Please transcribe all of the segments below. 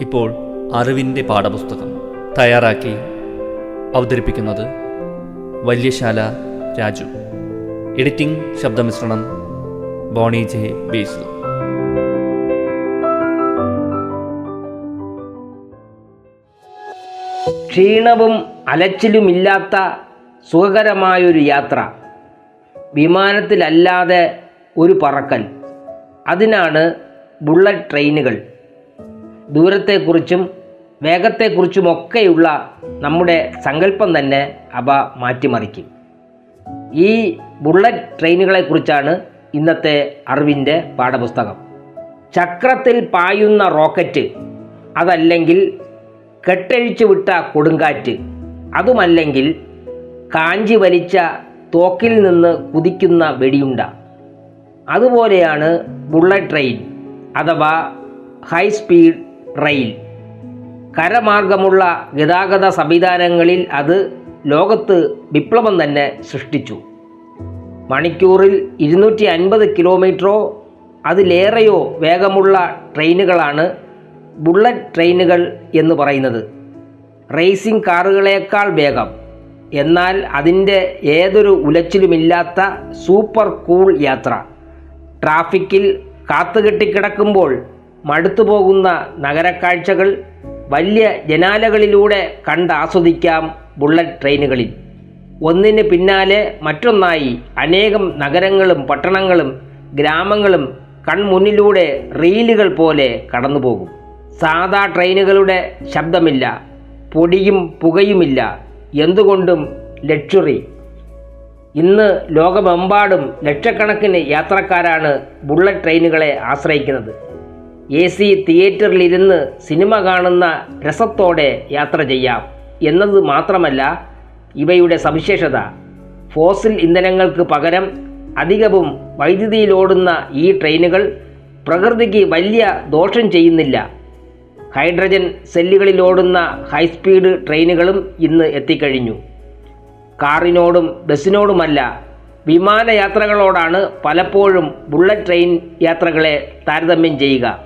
ഇപ്പോൾ അറിവിന്റെ പാഠപുസ്തകം തയ്യാറാക്കി അവതരിപ്പിക്കുന്നത് വല്യശാല രാജു. എഡിറ്റിംഗ് ശബ്ദമിശ്രണം ബോണി ജെ ബേസു. ക്ഷീണവും അലച്ചിലുമില്ലാത്ത സുഖകരമായൊരു യാത്ര. വിമാനത്തിലല്ലാതെ ഒരു പറക്കൽ. അതിനാണ് ബുള്ളറ്റ് ട്രെയിനുകൾ. ദൂരത്തെക്കുറിച്ചും വേഗത്തെക്കുറിച്ചുമൊക്കെയുള്ള നമ്മുടെ സങ്കല്പം തന്നെ അവ മാറ്റിമറിക്കും. ഈ ബുള്ളറ്റ് ട്രെയിനുകളെക്കുറിച്ചാണ് ഇന്നത്തെ അറിവിന്റെ പാഠപുസ്തകം. ചക്രത്തിൽ പായുന്ന റോക്കറ്റ് അതല്ലെങ്കിൽ കെട്ടഴിച്ചു വിട്ട കൊടുങ്കാറ്റ് അതുമല്ലെങ്കിൽ കാഞ്ചി വലിച്ച തോക്കിൽ നിന്ന് കുതിക്കുന്ന വെടിയുണ്ട. അതുപോലെയാണ് ബുള്ളറ്റ് ട്രെയിൻ. അഥവാ ഹൈ സ്പീഡ് റെയിൽ കരമാർഗമുള്ള ഗതാഗത സംവിധാനങ്ങളിൽ അത് ലോകത്ത് വിപ്ലവം തന്നെ സൃഷ്ടിച്ചു. മണിക്കൂറിൽ ഇരുന്നൂറ്റി അൻപത് കിലോമീറ്ററോ അതിലേറെയോ വേഗമുള്ള ട്രെയിനുകളാണ് ബുള്ളറ്റ് ട്രെയിനുകൾ എന്ന് പറയുന്നത്. റേസിംഗ് കാറുകളേക്കാൾ വേഗം. എന്നാൽ അതിന്റെ ഏതൊരു ഉലച്ചിലുമില്ലാത്ത സൂപ്പർ കൂൾ യാത്ര. ട്രാഫിക്കിൽ കാത്തുകെട്ടിക്കിടക്കുമ്പോൾ മടുത്തുപോകുന്ന നഗരക്കാഴ്ചകൾ വലിയ ജനാലകളിലൂടെ കണ്ടാസ്വദിക്കാം ബുള്ളറ്റ് ട്രെയിനുകളിൽ. ഒന്നിന് പിന്നാലെ മറ്റൊന്നായി അനേകം നഗരങ്ങളും പട്ടണങ്ങളും ഗ്രാമങ്ങളും കൺമുന്നിലൂടെ റീലുകൾ പോലെ കടന്നുപോകും. സാധാ ട്രെയിനുകളുടെ ശബ്ദമില്ല പൊടിയും പുകയുമില്ല. എന്തുകൊണ്ടും ലക്ഷറി. ഇന്ന് ലോകമെമ്പാടും ലക്ഷക്കണക്കിന് യാത്രക്കാരാണ് ബുള്ളറ്റ് ട്രെയിനുകളെ ആശ്രയിക്കുന്നത്. എ സി തിയേറ്ററിലിരുന്ന് സിനിമ കാണുന്ന രസത്തോടെ യാത്ര ചെയ്യാം എന്നത് മാത്രമല്ല ഇവയുടെ സവിശേഷത. ഫോസിൽ ഇന്ധനങ്ങൾക്ക് പകരം അധികവും വൈദ്യുതിയിലോടുന്ന ഈ ട്രെയിനുകൾ പ്രകൃതിക്ക് വലിയ ദോഷം ചെയ്യുന്നില്ല. ഹൈഡ്രജൻ സെല്ലുകളിലോടുന്ന ഹൈസ്പീഡ് ട്രെയിനുകളും ഇന്ന് എത്തിക്കഴിഞ്ഞു. കാറിനോടും ബസ്സിനോടുമല്ല വിമാനയാത്രകളോടാണ് പലപ്പോഴും ബുള്ളറ്റ് ട്രെയിൻ യാത്രകളെ താരതമ്യം ചെയ്യുക.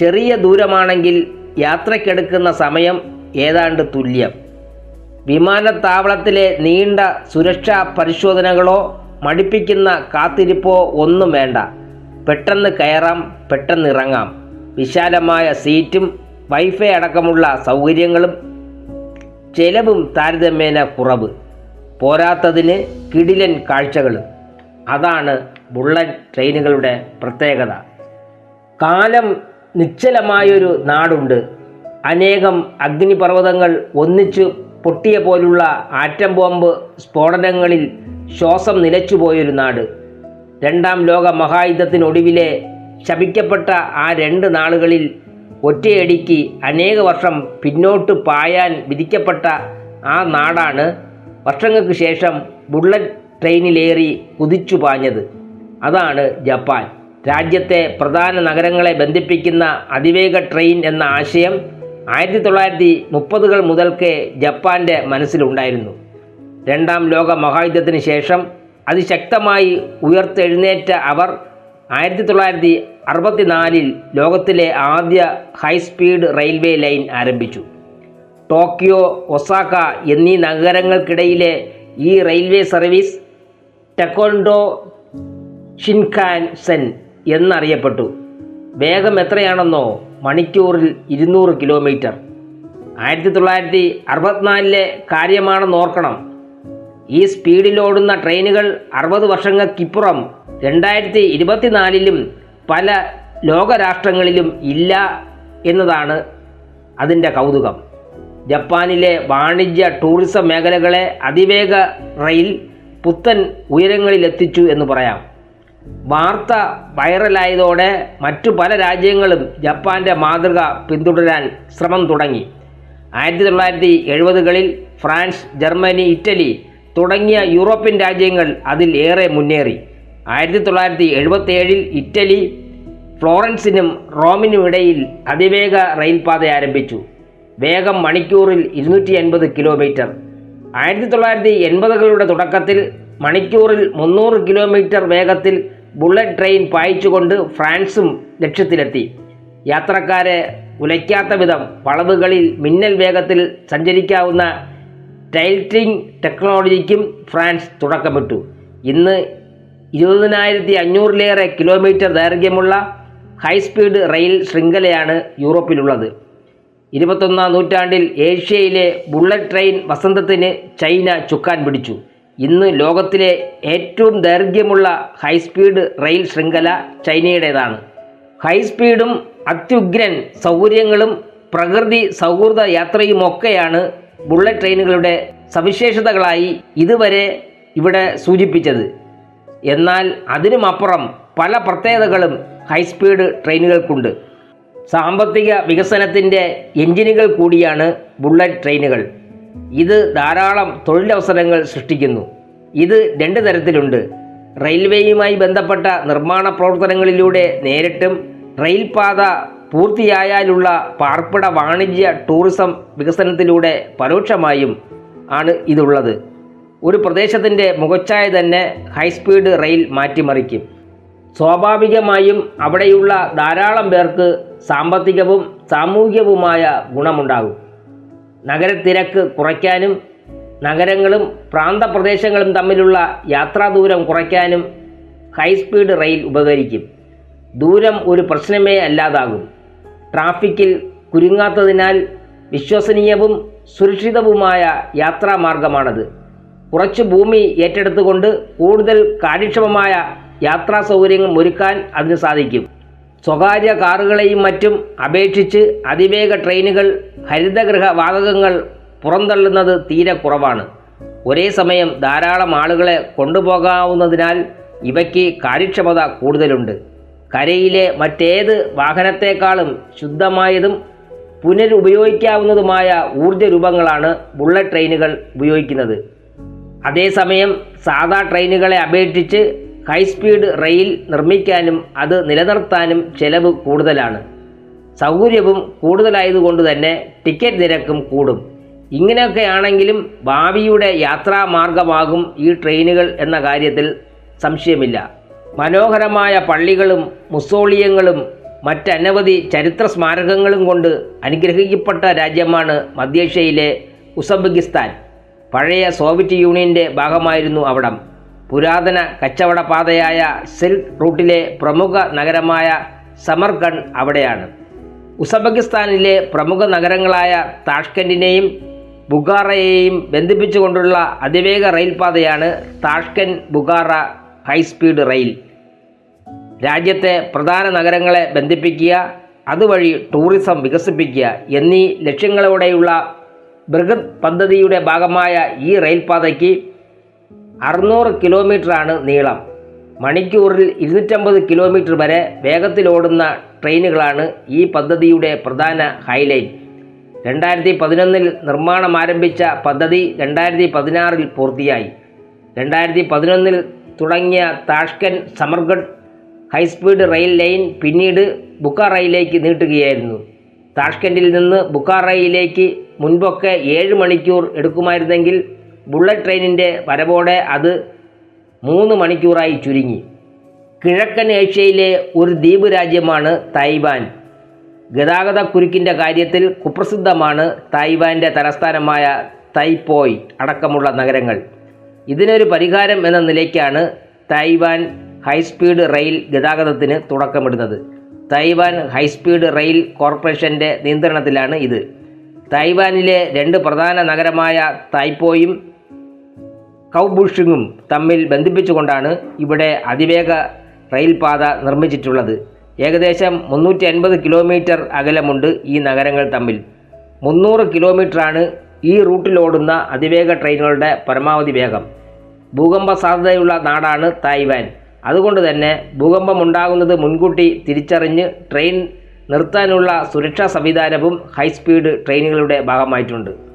ചെറിയ ദൂരമാണെങ്കിൽ യാത്രയ്ക്കെടുക്കുന്ന സമയം ഏതാണ്ട് തുല്യം. വിമാനത്താവളത്തിലെ നീണ്ട സുരക്ഷാ പരിശോധനകളോ മടിപ്പിക്കുന്ന കാത്തിരിപ്പോ ഒന്നും വേണ്ട. പെട്ടെന്ന് കയറാം പെട്ടെന്ന് ഇറങ്ങാം. വിശാലമായ സീറ്റും വൈഫൈ അടക്കമുള്ള സൗകര്യങ്ങളും ചെലവും താരതമ്യേന കുറവ്. പോരാത്തതിന് കിടിലൻ കാഴ്ചകൾ അതാണ് ബുള്ളറ്റ് ട്രെയിനുകളുടെ പ്രത്യേകത. കാലം നിശ്ചലമായൊരു നാടുണ്ട്. അനേകം അഗ്നിപർവതങ്ങൾ ഒന്നിച്ചു പൊട്ടിയ പോലുള്ള ആറ്റം ബോംബ് സ്ഫോടനങ്ങളിൽ ശ്വാസം നിലച്ചുപോയൊരു നാട്. രണ്ടാം ലോക മഹായുദ്ധത്തിനൊടുവിലെ ശപിക്കപ്പെട്ട ആ രണ്ട് നാളുകളിൽ ഒറ്റയടിക്ക് അനേക വർഷം പിന്നോട്ട് പായാൻ വിധിക്കപ്പെട്ട ആ നാടാണ് വർഷങ്ങൾക്ക് ശേഷം ബുള്ളറ്റ് ട്രെയിനിലേറി കുതിച്ചു പാഞ്ഞത്. അതാണ് ജപ്പാൻ. രാജ്യത്തെ പ്രധാന നഗരങ്ങളെ ബന്ധിപ്പിക്കുന്ന അതിവേഗ ട്രെയിൻ എന്ന ആശയം ആയിരത്തി തൊള്ളായിരത്തി മുപ്പതുകൾ മുതൽക്കേ ജപ്പാന്റെ മനസ്സിലുണ്ടായിരുന്നു. രണ്ടാം ലോക മഹായുദ്ധത്തിന് ശേഷം അതിശക്തമായി ഉയർത്തെഴുന്നേറ്റ അവർ ആയിരത്തി തൊള്ളായിരത്തി അറുപത്തിനാലിൽ ലോകത്തിലെ ആദ്യ ഹൈസ്പീഡ് റെയിൽവേ ലൈൻ ആരംഭിച്ചു. ടോക്കിയോ ഒസാക്ക എന്നീ നഗരങ്ങൾക്കിടയിലെ ഈ റെയിൽവേ സർവീസ് ടെക്കോണ്ടോ ഷിൻകാൻസൻ എന്നറിയപ്പെട്ടു. വേഗം എത്രയാണെന്നോ മണിക്കൂറിൽ ഇരുന്നൂറ് കിലോമീറ്റർ. ആയിരത്തി തൊള്ളായിരത്തി അറുപത്തിനാലിലെ കാര്യമാണെന്ന് ഓർക്കണം. ഈ സ്പീഡിലോടുന്ന ട്രെയിനുകൾ അറുപത് വർഷങ്ങൾക്കിപ്പുറം രണ്ടായിരത്തി ഇരുപത്തിനാലിലും പല ലോകരാഷ്ട്രങ്ങളിലും ഇല്ല എന്നതാണ് അതിന്റെ കൗതുകം. ജപ്പാനിലെ വാണിജ്യ ടൂറിസം മേഖലകളെ അതിവേഗ റെയിൽ പുത്തൻ ഉയരങ്ങളിലെത്തിച്ചു എന്ന് പറയാം. വാർത്ത വൈറലായതോടെ മറ്റു പല രാജ്യങ്ങളും ജപ്പാന്റെ മാതൃക പിന്തുടരാൻ ശ്രമം തുടങ്ങി. ആയിരത്തി തൊള്ളായിരത്തി എഴുപതുകളിൽ ഫ്രാൻസ് ജർമ്മനി ഇറ്റലി തുടങ്ങിയ യൂറോപ്യൻ രാജ്യങ്ങൾ അതിൽ ഏറെ മുന്നേറി. ആയിരത്തി തൊള്ളായിരത്തി എഴുപത്തേഴിൽ ഇറ്റലി ഫ്ലോറൻസിനും റോമിനും ഇടയിൽ അതിവേഗ റെയിൽപാത ആരംഭിച്ചു. വേഗം മണിക്കൂറിൽ ഇരുന്നൂറ്റി അൻപത് കിലോമീറ്റർ. ആയിരത്തി തൊള്ളായിരത്തി എൺപതുകളുടെ തുടക്കത്തിൽ മണിക്കൂറിൽ മുന്നൂറ് കിലോമീറ്റർ വേഗത്തിൽ ബുള്ളറ്റ് ട്രെയിൻ പായിച്ചുകൊണ്ട് ഫ്രാൻസും ലക്ഷ്യത്തിലെത്തി. യാത്രക്കാരെ ഉലയ്ക്കാത്ത വിധം വളവുകളിൽ മിന്നൽ വേഗത്തിൽ സഞ്ചരിക്കാവുന്ന ടൈൽറ്റിംഗ് ടെക്നോളജിക്കും ഫ്രാൻസ് തുടക്കമിട്ടു. ഇന്ന് ഇരുപതിനായിരത്തി അഞ്ഞൂറിലേറെ കിലോമീറ്റർ ദൈർഘ്യമുള്ള ഹൈസ്പീഡ് റെയിൽ ശൃംഖലയാണ് യൂറോപ്പിലുള്ളത്. ഇരുപത്തൊന്നാം നൂറ്റാണ്ടിൽ ഏഷ്യയിലെ ബുള്ളറ്റ് ട്രെയിൻ വസന്തത്തിന് ചൈന ചുക്കാൻ പിടിച്ചു. ഇന്ന് ലോകത്തിലെ ഏറ്റവും ദൈർഘ്യമുള്ള ഹൈസ്പീഡ് റെയിൽ ശൃംഖല ചൈനയുടേതാണ്. ഹൈസ്പീഡും അത്യുഗ്രൻ സൗകര്യങ്ങളും പ്രകൃതി സൗഹൃദ യാത്രയുമൊക്കെയാണ് ബുള്ളറ്റ് ട്രെയിനുകളുടെ സവിശേഷതകളായി ഇതുവരെ ഇവിടെ സൂചിപ്പിച്ചത്. എന്നാൽ അതിനുമപ്പുറം പല പ്രത്യേകതകളും ഹൈസ്പീഡ് ട്രെയിനുകൾക്കുണ്ട്. സാമ്പത്തിക വികസനത്തിന്റെ എഞ്ചിനുകൾ കൂടിയാണ് ബുള്ളറ്റ് ട്രെയിനുകൾ. ഇത് ധാരാളം തൊഴിലവസരങ്ങൾ സൃഷ്ടിക്കുന്നു. ഇത് രണ്ട് തരത്തിലുണ്ട്. റെയിൽവേയുമായി ബന്ധപ്പെട്ട നിർമ്മാണ പ്രവർത്തനങ്ങളിലൂടെ നേരിട്ടും റെയിൽപാത പൂർത്തിയായാലുള്ള പാർപ്പിട വാണിജ്യ ടൂറിസം വികസനത്തിലൂടെ പരോക്ഷമായും ആണ് ഇതുള്ളത്. ഒരു പ്രദേശത്തിന്റെ മുഖച്ഛായ തന്നെ ഹൈസ്പീഡ് റെയിൽ മാറ്റിമറിക്കും. സ്വാഭാവികമായും അവിടെയുള്ള ധാരാളം പേർക്ക് സാമ്പത്തികവും സാമൂഹികവുമായ ഗുണമുണ്ടാകും. നഗരത്തിരക്ക് കുറയ്ക്കാനും നഗരങ്ങളും പ്രാന്തപ്രദേശങ്ങളും തമ്മിലുള്ള യാത്രാദൂരം കുറയ്ക്കാനും ഹൈസ്പീഡ് റെയിൽ ഉപകരിക്കും. ദൂരം ഒരു പ്രശ്നമേ അല്ലാതാകും. ട്രാഫിക്കിൽ കുരുങ്ങാത്തതിനാൽ വിശ്വസനീയവും സുരക്ഷിതവുമായ യാത്രാമാർഗമാണത്. കുറച്ച് ഭൂമി ഏറ്റെടുത്തുകൊണ്ട് കൂടുതൽ കാര്യക്ഷമമായ യാത്രാ സൗകര്യങ്ങൾ ഒരുക്കാൻ അതിന് സാധിക്കും. സ്വകാര്യ കാറുകളെയും മറ്റും അപേക്ഷിച്ച് അതിവേഗ ട്രെയിനുകൾ ഹരിതഗൃഹ വാതകങ്ങൾ പുറന്തള്ളുന്നത് തീരെ കുറവാണ്. ഒരേ സമയം ധാരാളം ആളുകളെ കൊണ്ടുപോകാവുന്നതിനാൽ ഇവയ്ക്ക് കാര്യക്ഷമത കൂടുതലുണ്ട്. കരയിലെ മറ്റേത് വാഹനത്തെക്കാളും ശുദ്ധമായതും പുനരുപയോഗിക്കാവുന്നതുമായ ഊർജ രൂപങ്ങളാണ് ബുള്ളറ്റ് ട്രെയിനുകൾ ഉപയോഗിക്കുന്നത്. അതേസമയം സാധാ ട്രെയിനുകളെ അപേക്ഷിച്ച് ഹൈസ്പീഡ് റെയിൽ നിർമ്മിക്കാനും അത് നിലനിർത്താനും ചെലവ് കൂടുതലാണ്. സൗകര്യവും കൂടുതലായതുകൊണ്ട് തന്നെ ടിക്കറ്റ് നിരക്കും കൂടും. ഇങ്ങനെയൊക്കെയാണെങ്കിലും ഭാവിയുടെ യാത്രാ മാർഗമാകും ഈ ട്രെയിനുകൾ എന്ന കാര്യത്തിൽ സംശയമില്ല. മനോഹരമായ പള്ളികളും മുസോളിയങ്ങളും മറ്റനവധി ചരിത്ര സ്മാരകങ്ങളും കൊണ്ട് അനുഗ്രഹിക്കപ്പെട്ട രാജ്യമാണ് മധ്യേഷ്യയിലെ ഉസബെക്കിസ്ഥാൻ. പഴയ സോവിയറ്റ് യൂണിയന്റെ ഭാഗമായിരുന്നു അവിടം. പുരാതന കച്ചവട പാതയായ സിൽക്ക് റൂട്ടിലെ പ്രമുഖ നഗരമായ സമർഖണ്ഡ് അവിടെയാണ്. ഉസബക്കിസ്ഥാനിലെ പ്രമുഖ നഗരങ്ങളായ താഷ്കൻഡിനെയും ബുഖാറയെയും ബന്ധിപ്പിച്ചുകൊണ്ടുള്ള അതിവേഗ റെയിൽപാതയാണ് Tashkent Bukhara high speed rail. രാജ്യത്തെ പ്രധാന നഗരങ്ങളെ ബന്ധിപ്പിക്കുക അതുവഴി ടൂറിസം വികസിപ്പിക്കുക എന്നീ ലക്ഷ്യങ്ങളോടെയുള്ള ബൃഹത് പദ്ധതിയുടെ ഭാഗമായ ഈ റെയിൽപാതയ്ക്ക് അറുന്നൂറ് കിലോമീറ്ററാണ് നീളം. മണിക്കൂറിൽ ഇരുന്നൂറ്റമ്പത് കിലോമീറ്റർ വരെ വേഗത്തിലോടുന്ന ട്രെയിനുകളാണ് ഈ പദ്ധതിയുടെ പ്രധാന ഹൈലൈറ്റ്. രണ്ടായിരത്തി പതിനൊന്നിൽ നിർമ്മാണം ആരംഭിച്ച പദ്ധതി രണ്ടായിരത്തി പതിനാറിൽ പൂർത്തിയായി. രണ്ടായിരത്തി പതിനൊന്നിൽ തുടങ്ങിയ Tashkent Samarkand high speed rail line പിന്നീട് ബുക്കാറയിലേക്ക് നീട്ടുകയായിരുന്നു. താഷ്കൻഡിൽ നിന്ന് ബുക്കാറയിലേക്ക് മുൻപൊക്കെ ഏഴ് മണിക്കൂർ എടുക്കുമായിരുന്നെങ്കിൽ ബുള്ളറ്റ് ട്രെയിനിന്റെ വരവോടെ അത് മൂന്ന് മണിക്കൂറായി ചുരുങ്ങി. കിഴക്കൻ ഏഷ്യയിലെ ഒരു ദ്വീപ് രാജ്യമാണ് തായ്വാൻ. ഗതാഗത കുരുക്കിന്റെ കാര്യത്തിൽ കുപ്രസിദ്ധമാണ് തായ്വാന്റെ തലസ്ഥാനമായ തൈപ്പോയ് അടക്കമുള്ള നഗരങ്ങൾ. ഇതിനൊരു പരിഹാരം എന്ന നിലയ്ക്കാണ് തായ്വാൻ ഹൈസ്പീഡ് റെയിൽ ഗതാഗതത്തിന് തുടക്കമിടുന്നത്. തായ്വാൻ ഹൈസ്പീഡ് റെയിൽ കോർപ്പറേഷന്റെ നിയന്ത്രണത്തിലാണ് ഇത്. തായ്വാനിലെ രണ്ട് പ്രധാന നഗരമായ തായ്പോയും കൗബുഷിങ്ങും തമ്മിൽ ബന്ധിപ്പിച്ചുകൊണ്ടാണ് ഇവിടെ അതിവേഗ റെയിൽപാത നിർമ്മിച്ചിട്ടുള്ളത്. ഏകദേശം മുന്നൂറ്റി അൻപത് കിലോമീറ്റർ അകലമുണ്ട് ഈ നഗരങ്ങൾ തമ്മിൽ. മുന്നൂറ് കിലോമീറ്ററാണ് ഈ റൂട്ടിലോടുന്ന അതിവേഗ ട്രെയിനുകളുടെ പരമാവധി വേഗം. ഭൂകമ്പ സാധ്യതയുള്ള നാടാണ് തായ്വാൻ. അതുകൊണ്ട് തന്നെ ഭൂകമ്പമുണ്ടാകുന്നത് മുൻകൂട്ടി തിരിച്ചറിഞ്ഞ് ട്രെയിൻ നിർത്താനുള്ള സുരക്ഷാ സംവിധാനവും ഹൈസ്പീഡ് ട്രെയിനുകളുടെ ഭാഗമായിട്ടുണ്ട്.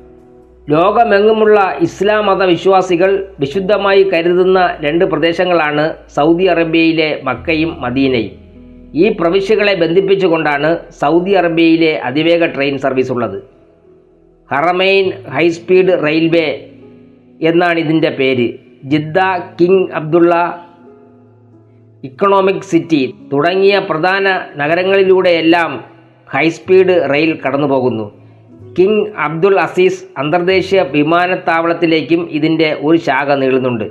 ലോകമെങ്ങുമുള്ള ഇസ്ലാം മതവിശ്വാസികൾ വിശുദ്ധമായി കരുതുന്ന രണ്ട് പ്രദേശങ്ങളാണ് സൗദി അറേബ്യയിലെ മക്കയും മദീനയും. ഈ പ്രവിശ്യകളെ ബന്ധിപ്പിച്ചുകൊണ്ടാണ് സൗദി അറേബ്യയിലെ അതിവേഗ ട്രെയിൻ സർവീസ് ഉള്ളത് ഹറമൈൻ ഹൈസ്പീഡ് റെയിൽവേ എന്നാണ് ഇതിന്റെ പേര്. Jeddah King Abdullah economic city തുടങ്ങിയ പ്രധാന നഗരങ്ങളിലൂടെയെല്ലാം ഹൈസ്പീഡ് റെയിൽ കടന്നുപോകുന്നു. കിങ് അബ്ദുൾ അസീസ് അന്തർദേശീയ വിമാനത്താവളത്തിലേക്കും ഇതിന്റെ ഒരു ശാഖ നീളുന്നുണ്ട്.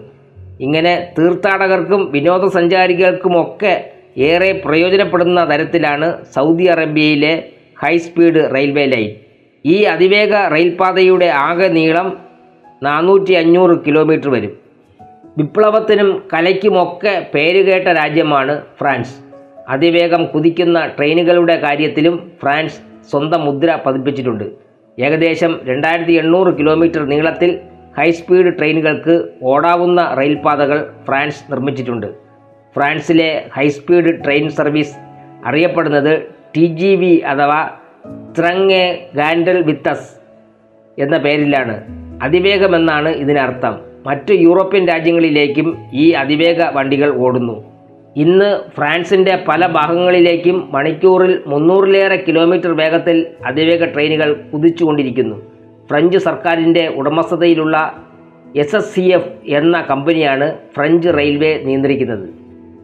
ഇങ്ങനെ തീർത്ഥാടകർക്കും വിനോദസഞ്ചാരികൾക്കുമൊക്കെ ഏറെ പ്രയോജനപ്പെടുന്ന തരത്തിലാണ് സൗദി അറേബ്യയിലെ ഹൈസ്പീഡ് റെയിൽവേ ലൈൻ. ഈ അതിവേഗ റെയിൽപാതയുടെ ആകെ നീളം നാനൂറ്റി അഞ്ഞൂറ് കിലോമീറ്റർ വരും. വിപ്ലവത്തിനും കലയ്ക്കുമൊക്കെ പേരുകേട്ട രാജ്യമാണ് ഫ്രാൻസ്. അതിവേഗം കുതിക്കുന്ന ട്രെയിനുകളുടെ കാര്യത്തിലും ഫ്രാൻസ് സ്വന്തം മുദ്ര പതിപ്പിച്ചിട്ടുണ്ട്. ഏകദേശം രണ്ടായിരത്തി എണ്ണൂറ് കിലോമീറ്റർ നീളത്തിൽ ഹൈസ്പീഡ് ട്രെയിനുകൾക്ക് ഓടാവുന്ന റെയിൽപാതകൾ ഫ്രാൻസ് നിർമ്മിച്ചിട്ടുണ്ട്. ഫ്രാൻസിലെ ഹൈസ്പീഡ് ട്രെയിൻ സർവീസ് അറിയപ്പെടുന്നത് ടി ജി വി അഥവാ ത്രങ്ങെ ഗാൻഡൽ വിത്തസ് എന്ന പേരിലാണ്. അതിവേഗമെന്നാണ് ഇതിനർത്ഥം. മറ്റ് യൂറോപ്യൻ രാജ്യങ്ങളിലേക്കും ഈ അതിവേഗ വണ്ടികൾ ഓടുന്നു. ഇന്ന് ഫ്രാൻസിന്റെ പല ഭാഗങ്ങളിലേക്കും മണിക്കൂറിൽ മുന്നൂറിലേറെ കിലോമീറ്റർ വേഗത്തിൽ അതിവേഗ ട്രെയിനുകൾ കുതിച്ചുകൊണ്ടിരിക്കുന്നു. ഫ്രഞ്ച് സർക്കാരിന്റെ ഉടമസ്ഥതയിലുള്ള എസ് എസ് സി എഫ് എന്ന കമ്പനിയാണ് ഫ്രഞ്ച് റെയിൽവേ നിയന്ത്രിക്കുന്നത്.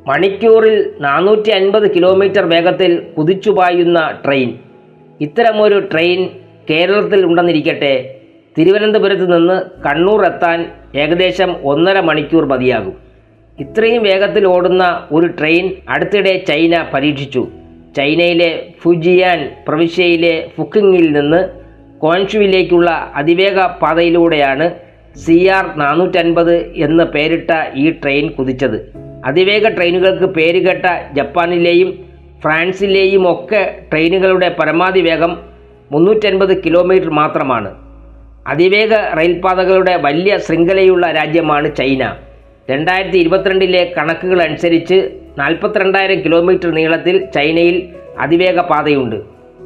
മണിക്കൂറിൽ നാനൂറ്റി അൻപത് കിലോമീറ്റർ വേഗത്തിൽ കുതിച്ചുപായുന്ന ട്രെയിൻ. ഇത്തരമൊരു ട്രെയിൻ കേരളത്തിൽ ഉണ്ടെന്നിരിക്കട്ടെ തിരുവനന്തപുരത്ത് നിന്ന് കണ്ണൂർ എത്താൻ ഏകദേശം ഒന്നര മണിക്കൂർ മതിയാകും. ഇത്രയും വേഗത്തിൽ ഓടുന്ന ഒരു ട്രെയിൻ അടുത്തിടെ ചൈന പരീക്ഷിച്ചു. ചൈനയിലെ ഫുജിയാൻ പ്രവിശ്യയിലെ ഫുക്കിങ്ങിൽ നിന്ന് കോൻഷുവിലേക്കുള്ള അതിവേഗ പാതയിലൂടെയാണ് സി ആർ നാനൂറ്റൻപത് എന്ന് പേരിട്ട ഈ ട്രെയിൻ കുതിച്ചത്. അതിവേഗ ട്രെയിനുകൾക്ക് പേരുകേട്ട ജപ്പാനിലെയും ഫ്രാൻസിലെയും ഒക്കെ ട്രെയിനുകളുടെ പരമാവധി വേഗം മുന്നൂറ്റൻപത് കിലോമീറ്റർ മാത്രമാണ്. അതിവേഗ റെയിൽപാതകളുടെ വലിയ ശൃംഖലയുള്ള രാജ്യമാണ് ചൈന. രണ്ടായിരത്തി ഇരുപത്തിരണ്ടിലെ കണക്കുകൾ അനുസരിച്ച് നാൽപ്പത്തിരണ്ടായിരം കിലോമീറ്റർ നീളത്തിൽ ചൈനയിൽ അതിവേഗ പാതയുണ്ട്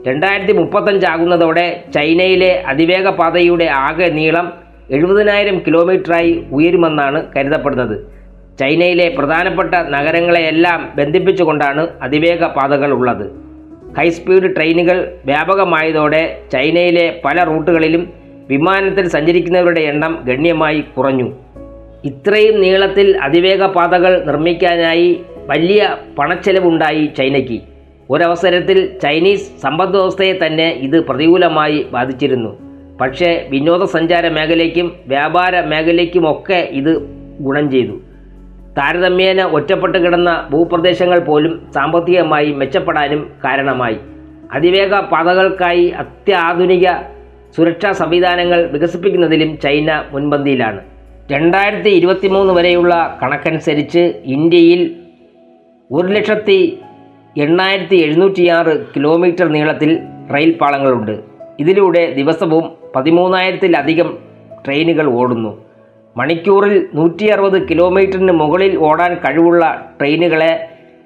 രണ്ടായിരത്തി മുപ്പത്തഞ്ചാകുന്നതോടെ ചൈനയിലെ അതിവേഗ പാതയുടെ ആകെ നീളം എഴുപതിനായിരം കിലോമീറ്ററായി ഉയരുമെന്നാണ് കരുതപ്പെടുന്നത്. ചൈനയിലെ പ്രധാനപ്പെട്ട നഗരങ്ങളെയെല്ലാം ബന്ധിപ്പിച്ചുകൊണ്ടാണ് അതിവേഗ പാതകൾ ഉള്ളത് ഹൈസ്പീഡ് ട്രെയിനുകൾ വ്യാപകമായതോടെ ചൈനയിലെ പല റൂട്ടുകളിലും വിമാനത്തിൽ സഞ്ചരിക്കുന്നവരുടെ എണ്ണം ഗണ്യമായി കുറഞ്ഞു. ഇത്രയും നീളത്തിൽ അതിവേഗ പാതകൾ നിർമ്മിക്കാനായി വലിയ പണച്ചെലവുണ്ടായി ചൈനയ്ക്ക്. ഒരവസരത്തിൽ ചൈനീസ് സമ്പദ് വ്യവസ്ഥയെ തന്നെ ഇത് പ്രതികൂലമായി ബാധിച്ചിരുന്നു. പക്ഷേ വിനോദസഞ്ചാര മേഖലയ്ക്കും വ്യാപാര മേഖലയ്ക്കുമൊക്കെ ഇത് ഗുണം ചെയ്തു. താരതമ്യേന ഒറ്റപ്പെട്ട് കിടന്ന ഭൂപ്രദേശങ്ങൾ പോലും സാമ്പത്തികമായി മെച്ചപ്പെടാനും കാരണമായി. അതിവേഗ പാതകൾക്കായി അത്യാധുനിക സുരക്ഷാ സംവിധാനങ്ങൾ വികസിപ്പിക്കുന്നതിലും ചൈന മുൻപന്തിയിലാണ്. രണ്ടായിരത്തി ഇരുപത്തി മൂന്ന് വരെയുള്ള കണക്കനുസരിച്ച് ഇന്ത്യയിൽ ഒരു ലക്ഷത്തി എണ്ണായിരത്തി എഴുന്നൂറ്റിയാറ് കിലോമീറ്റർ നീളത്തിൽ റെയിൽ പാളങ്ങളുണ്ട്. ഇതിലൂടെ ദിവസവും പതിമൂന്നായിരത്തിലധികം ട്രെയിനുകൾ ഓടുന്നു. മണിക്കൂറിൽ നൂറ്റി അറുപത് കിലോമീറ്ററിന് മുകളിൽ ഓടാൻ കഴിവുള്ള ട്രെയിനുകളെ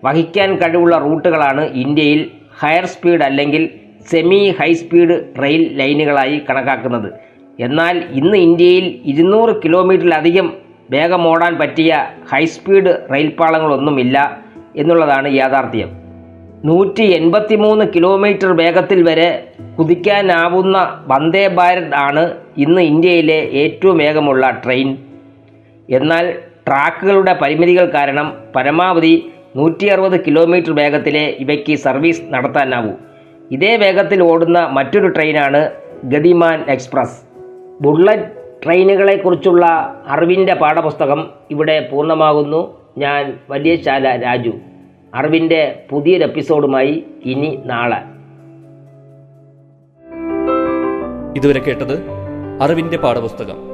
വഹിക്കാൻ കഴിവുള്ള റൂട്ടുകളാണ് ഇന്ത്യയിൽ ഹയർ സ്പീഡ് അല്ലെങ്കിൽ സെമി ഹൈ സ്പീഡ് റെയിൽ ലൈനുകളായി കണക്കാക്കുന്നത്. എന്നാൽ ഇന്ന് ഇന്ത്യയിൽ ഇരുന്നൂറ് കിലോമീറ്ററിലധികം വേഗം ഓടാൻ പറ്റിയ ഹൈസ്പീഡ് റെയിൽപാളങ്ങളൊന്നുമില്ല എന്നുള്ളതാണ് യാഥാർത്ഥ്യം. നൂറ്റി എൺപത്തി മൂന്ന് കിലോമീറ്റർ വേഗത്തിൽ വരെ കുതിക്കാനാവുന്ന വന്ദേ ഭാരത് ആണ് ഇന്ന് ഇന്ത്യയിലെ ഏറ്റവും വേഗമുള്ള ട്രെയിൻ. എന്നാൽ ട്രാക്കുകളുടെ പരിമിതികൾ കാരണം പരമാവധി നൂറ്റി അറുപത് കിലോമീറ്റർ വേഗത്തിലെ ഇവയ്ക്ക് സർവീസ് നടത്താനാവൂ. ഇതേ വേഗത്തിൽ ഓടുന്ന മറ്റൊരു ട്രെയിനാണ് ഗതിമാൻ എക്സ്പ്രസ്. ബുള്ളറ്റ് ട്രെയിനുകളെക്കുറിച്ചുള്ള അറിവിന്റെ പാഠപുസ്തകം ഇവിടെ പൂർണമാകുന്നു. ഞാൻ വലിയ ശാല രാജു. അറിവിന്റെ പുതിയൊരു എപ്പിസോഡുമായി ഇനി നാളെ. ഇതുവരെ കേട്ടത് അറിവിന്റെ പാഠപുസ്തകം.